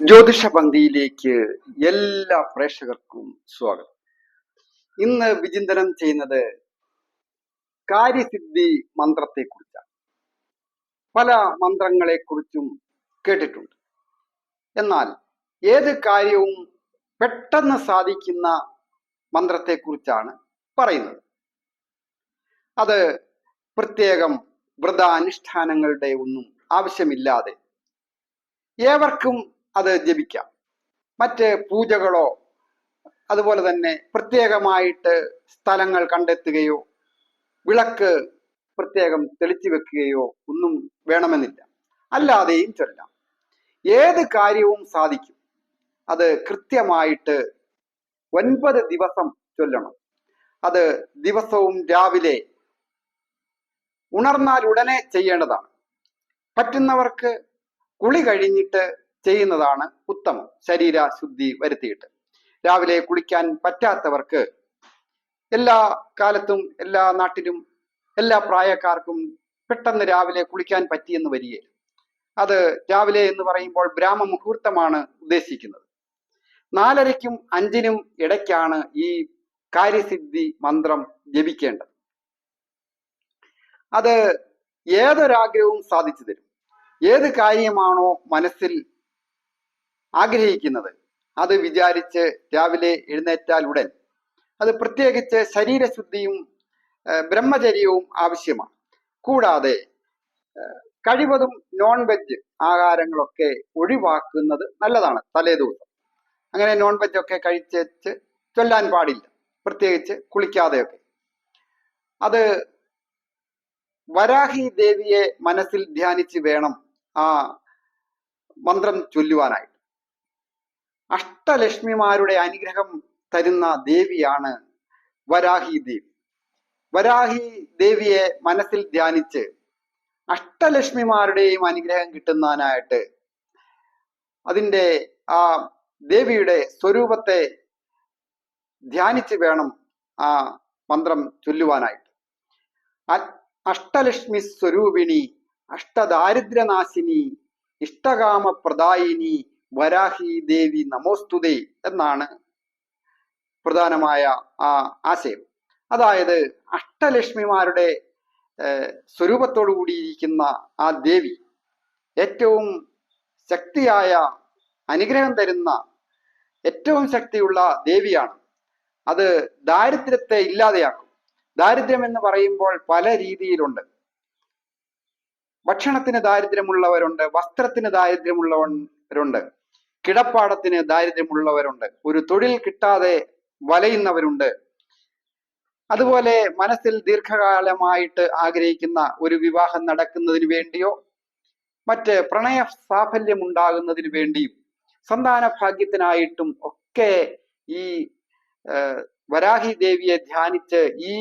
ജ്യോതിഷ പന്തിയിലേക്ക് എല്ലാ പ്രേക്ഷകർക്കും സ്വാഗതം. ഇന്ന് വിചിന്തനം ചെയ്യുന്നത് കാര്യസിദ്ധി മന്ത്രത്തെക്കുറിച്ചാണ്. പല മന്ത്രങ്ങളെക്കുറിച്ചും കേട്ടിട്ടുണ്ട്. എന്നാൽ ഏത് കാര്യവും പെട്ടെന്ന് സാധിക്കുന്ന മന്ത്രത്തെക്കുറിച്ചാണ് പറയുന്നത്. അത് പ്രത്യേകം വ്രതാനുഷ്ഠാനങ്ങളുടെ ഒന്നും ആവശ്യമില്ലാതെ ഏവർക്കും അത് ജപിക്കാം. മറ്റ് പൂജകളോ അതുപോലെ തന്നെ പ്രത്യേകമായിട്ട് സ്ഥലങ്ങൾ കണ്ടെത്തുകയോ വിളക്ക് പ്രത്യേകം തെളിച്ചു വെക്കുകയോ ഒന്നും വേണമെന്നില്ല. അല്ലാതെയും ചൊല്ലാം. ഏത് കാര്യവും സാധിക്കും. അത് കൃത്യമായിട്ട് ഒൻപത് ദിവസം ചൊല്ലണം. അത് ദിവസവും രാവിലെ ഉണർന്നാൽ ഉടനെ ചെയ്യേണ്ടതാണ്. പറ്റുന്നവർക്ക് കുളി കഴിഞ്ഞിട്ട് ചെയ്യുന്നതാണ് ഉത്തമം. ശരീര ശുദ്ധി വരുത്തിയിട്ട്. രാവിലെ കുളിക്കാൻ പറ്റാത്തവർക്ക് എല്ലാ കാലത്തും എല്ലാ നാട്ടിലും എല്ലാ പ്രായക്കാർക്കും പെട്ടെന്ന് രാവിലെ കുളിക്കാൻ പറ്റിയെന്ന് വരികയെ അത് രാവിലെ എന്ന് പറയുമ്പോൾ ബ്രാഹ്മ മുഹൂർത്തമാണ് ഉദ്ദേശിക്കുന്നത്. നാലരയ്ക്കും അഞ്ചിനും ഇടയ്ക്കാണ് ഈ കാര്യസിദ്ധി മന്ത്രം ജപിക്കേണ്ടത്. അത് ഏതൊരാഗ്രഹവും സാധിച്ചു തരും. ഏത് കാര്യമാണോ മനസ്സിൽ ആഗ്രഹിക്കുന്നത്. അത് വിചാരിച്ച് രാവിലെ എഴുന്നേറ്റാൽ ഉടൻ. അത് പ്രത്യേകിച്ച് ശരീരശുദ്ധിയും ബ്രഹ്മചര്യവും ആവശ്യമാണ്. കൂടാതെ കഴിവതും നോൺ വെജ് ആഹാരങ്ങളൊക്കെ ഒഴിവാക്കുന്നത് നല്ലതാണ് തലേദിവസം അങ്ങനെ നോൺ വെജ് ഒക്കെ കഴിച്ചേച്ച് ചൊല്ലാൻ പാടില്ല. പ്രത്യേകിച്ച് കുളിക്കാതെയൊക്കെ. അത് വരാഹി ദേവിയെ മനസ്സിൽ ധ്യാനിച്ച് വേണം ആ മന്ത്രം ചൊല്ലുവാനായിട്ട്. അഷ്ടലക്ഷ്മിമാരുടെ അനുഗ്രഹം തരുന്ന ദേവിയാണ് വരാഹി ദേവി. വരാഹി ദേവിയെ മനസ്സിൽ ധ്യാനിച്ച് അഷ്ടലക്ഷ്മിമാരുടെയും അനുഗ്രഹം കിട്ടുന്നതിനായിട്ട് അതിന്റെ ആ ദേവിയുടെ സ്വരൂപത്തെ ധ്യാനിച്ച് വേണം ആ മന്ത്രം ചൊല്ലുവാനായിട്ട്. അഷ്ടലക്ഷ്മി സ്വരൂപിണി അഷ്ടദാരിദ്ര്യനാശിനി ഇഷ്ടകാമ പ്രദായിനി വരാഹി ദേവി നമോസ്തുതേ എന്നാണ് പ്രധാനമായ ആ ആശയം. അതായത് അഷ്ടലക്ഷ്മിമാരുടെ സ്വരൂപത്തോടു കൂടിയിരിക്കുന്ന ആ ദേവി ഏറ്റവും ശക്തിയായ അനുഗ്രഹം തരുന്ന ഏറ്റവും ശക്തിയുള്ള ദേവിയാണ്. അത് ദാരിദ്ര്യത്തെ ഇല്ലാതെയാക്കും. ദാരിദ്ര്യം എന്ന് പറയുമ്പോൾ പല രീതിയിലുണ്ട്. ഭക്ഷണത്തിന് ദാരിദ്ര്യമുള്ളവരുണ്ട് വസ്ത്രത്തിന് ദാരിദ്ര്യമുള്ളവരുണ്ട് കിടപ്പാടത്തിന് ദാരിദ്ര്യമുള്ളവരുണ്ട്. ഒരു തൊഴിൽ കിട്ടാതെ വലയുന്നവരുണ്ട്. അതുപോലെ മനസ്സിൽ ദീർഘകാലമായിട്ട് ആഗ്രഹിക്കുന്ന ഒരു വിവാഹം നടക്കുന്നതിന് വേണ്ടിയോ മറ്റ് പ്രണയ സാഫല്യം ഉണ്ടാകുന്നതിന് വേണ്ടിയും സന്താന ഭാഗ്യത്തിനായിട്ടും ഒക്കെ ഈ വരാഹി ദേവിയെ ധ്യാനിച്ച് ഈ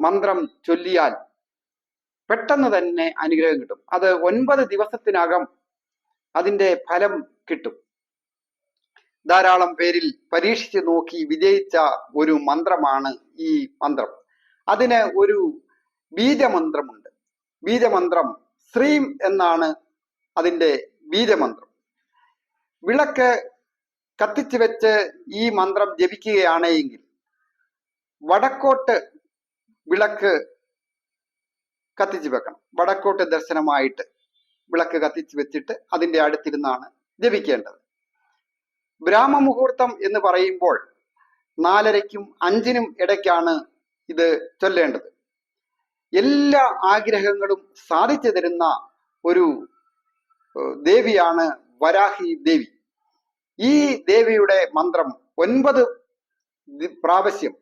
മന്ത്രം ചൊല്ലിയാൽ പെട്ടെന്ന് തന്നെ അനുഗ്രഹം കിട്ടും. അത് ഒൻപത് ദിവസത്തിനകം അതിന്റെ ഫലം കിട്ടും. ധാരാളം പേരിൽ പരീക്ഷിച്ച് നോക്കി വിജയിച്ച ഒരു മന്ത്രമാണ് ഈ മന്ത്രം. അതിന് ഒരു ബീജമന്ത്രമുണ്ട്. ബീജമന്ത്രം ശ്രീം എന്നാണ് അതിന്റെ ബീജമന്ത്രം. വിളക്ക് കത്തിച്ചു വെച്ച് ഈ മന്ത്രം ജപിക്കുകയാണെങ്കിൽ വടക്കോട്ട് വിളക്ക് കത്തിച്ചു വെക്കണം. വടക്കോട്ട് ദർശനമായിട്ട് വിളക്ക് കത്തിച്ച് വെച്ചിട്ട് അതിന്റെ അടുത്തിരുന്നാണ് ജപിക്കേണ്ടത്. ബ്രാഹ്മ മുഹൂർത്തം എന്ന് പറയുമ്പോൾ നാലരയ്ക്കും അഞ്ചിനും ഇടയ്ക്കാണ് ഇത് ചൊല്ലേണ്ടത്. എല്ലാ ആഗ്രഹങ്ങളും സാധിച്ചു തരുന്ന ഒരു ദേവിയാണ് വരാഹി ദേവി. ഈ ദേവിയുടെ മന്ത്രം ഒൻപത് പ്രാവശ്യം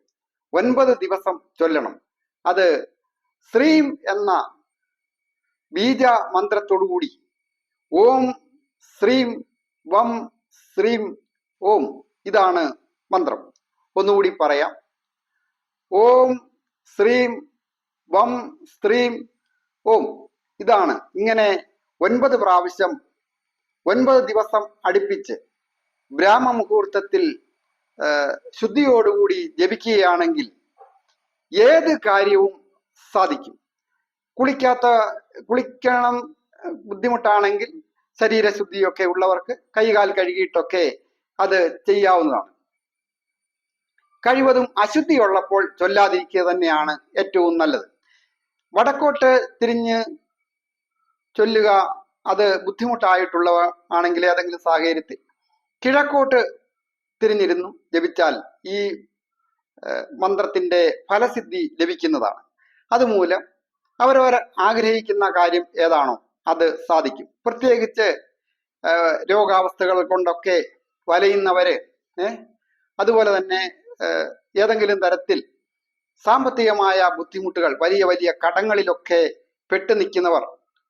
ഒൻപത് ദിവസം ചൊല്ലണം. അത് ശ്രീം എന്ന ബീജ മന്ത്രത്തോടുകൂടി ഓം ശ്രീം വം ശ്രീം ഓം ഇതാണ് മന്ത്രം. ഒന്നുകൂടി പറയാം. ഓം ശ്രീം വം ശ്രീം ഓം ഇതാണ്. ഇങ്ങനെ ഒൻപത് പ്രാവശ്യം ഒൻപത് ദിവസം അടുപ്പിച്ച് ബ്രാഹ്മ മുഹൂർത്തത്തിൽ ശുദ്ധിയോടുകൂടി ജപിക്കുകയാണെങ്കിൽ ഏത് കാര്യവും സാധിക്കും. കുളിക്കാത്ത കുളിക്കണം ബുദ്ധിമുട്ടാണെങ്കിൽ ശരീരശുദ്ധിയൊക്കെ ഉള്ളവർക്ക് കൈകാൽ കഴുകിയിട്ടൊക്കെ അത് ചെയ്യാവുന്നതാണ്. കഴിവതും അശുദ്ധി ഉള്ളപ്പോൾ ചൊല്ലാതിരിക്കുക തന്നെയാണ് ഏറ്റവും നല്ലത്. വടക്കോട്ട് തിരിഞ്ഞ് ചൊല്ലുക അത് ബുദ്ധിമുട്ടായിട്ടുള്ളവ ആണെങ്കിൽ ഏതെങ്കിലും സാഹചര്യത്തിൽ. കിഴക്കോട്ട് തിരിഞ്ഞിരുന്നു ജപിച്ചാൽ ഈ മന്ത്രത്തിന്റെ ഫലസിദ്ധി ലഭിക്കുന്നതാണ്. അതുമൂലം അവരവർ ആഗ്രഹിക്കുന്ന കാര്യം ഏതാണോ അത് സാധിക്കും. പ്രത്യേകിച്ച് രോഗാവസ്ഥകൾ കൊണ്ടൊക്കെ വലയുന്നവര് അതുപോലെ തന്നെ ഏതെങ്കിലും തരത്തിൽ സാമ്പത്തികമായ ബുദ്ധിമുട്ടുകൾ വലിയ വലിയ കടങ്ങളിലൊക്കെ പെട്ടു നിൽക്കുന്നവർ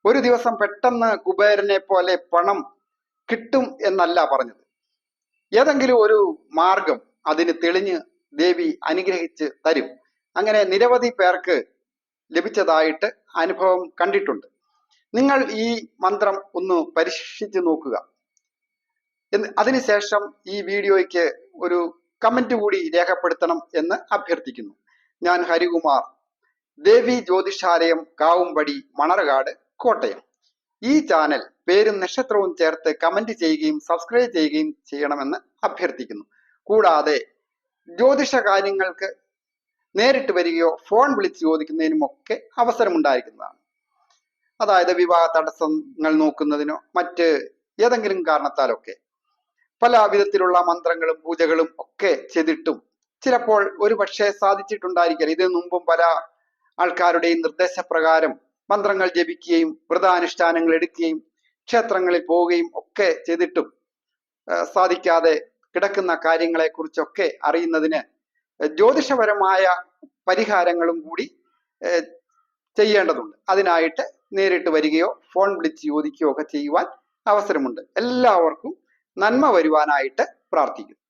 ഒരു ദിവസം പെട്ടെന്ന് കുബേരനെ പോലെ പണം കിട്ടും എന്നല്ല പറഞ്ഞത്. ഏതെങ്കിലും ഒരു മാർഗം അതിന് തെളിഞ്ഞ് ദേവി അനുഗ്രഹിച്ച് തരും. അങ്ങനെ നിരവധി പേർക്ക് ലഭിച്ചതായിട്ട് അനുഭവം കണ്ടിട്ടുണ്ട്. നിങ്ങൾ ഈ മന്ത്രം ഒന്ന് പരീക്ഷിച്ചു നോക്കുക. അതിനുശേഷം ഈ വീഡിയോയ്ക്ക് ഒരു കമന്റ് കൂടി രേഖപ്പെടുത്തണം എന്ന് അഭ്യർത്ഥിക്കുന്നു. ഞാൻ ഹരികുമാർ ദേവി ജ്യോതിഷാലയം കാവുംപടി മണർകാട് കോട്ടയം. ഈ ചാനൽ പേരും നക്ഷത്രവും ചേർത്ത് കമന്റ് ചെയ്യുകയും സബ്സ്ക്രൈബ് ചെയ്യുകയും ചെയ്യണമെന്ന് അഭ്യർത്ഥിക്കുന്നു. കൂടാതെ ജ്യോതിഷ കാര്യങ്ങൾക്ക് നേരിട്ട് വരികയോ ഫോൺ വിളിച്ച് ചോദിക്കുന്നതിനുമൊക്കെ അവസരമുണ്ടായിരിക്കുന്നതാണ്. അതായത് വിവാഹ തടസ്സങ്ങൾ നോക്കുന്നതിനോ മറ്റ് ഏതെങ്കിലും കാരണത്താലൊക്കെ. പല വിധത്തിലുള്ള മന്ത്രങ്ങളും പൂജകളും ഒക്കെ ചെയ്തിട്ടും ചിലപ്പോൾ ഒരു പക്ഷേ സാധിച്ചിട്ടുണ്ടായിരിക്കില്ല ഇതിനു മുമ്പും പല ആൾക്കാരുടെയും നിർദ്ദേശപ്രകാരം മന്ത്രങ്ങൾ ജപിക്കുകയും വ്രതാനുഷ്ഠാനങ്ങൾ എടുക്കുകയും ക്ഷേത്രങ്ങളിൽ പോവുകയും ഒക്കെ ചെയ്തിട്ടും സാധിക്കാതെ കിടക്കുന്ന കാര്യങ്ങളെ കുറിച്ചൊക്കെ അറിയുന്നതിന് ജ്യോതിഷപരമായ പരിഹാരങ്ങളും കൂടി ചെയ്യേണ്ടതുണ്ട്. അതിനായിട്ട് നേരിട്ട് വരികയോ ഫോൺ വിളിച്ച് ചോദിക്കുകയോ ഒക്കെ ചെയ്യുവാൻ അവസരമുണ്ട്. എല്ലാവർക്കും നന്മ വരുവാനായിട്ട് പ്രാർത്ഥിക്കുന്നു.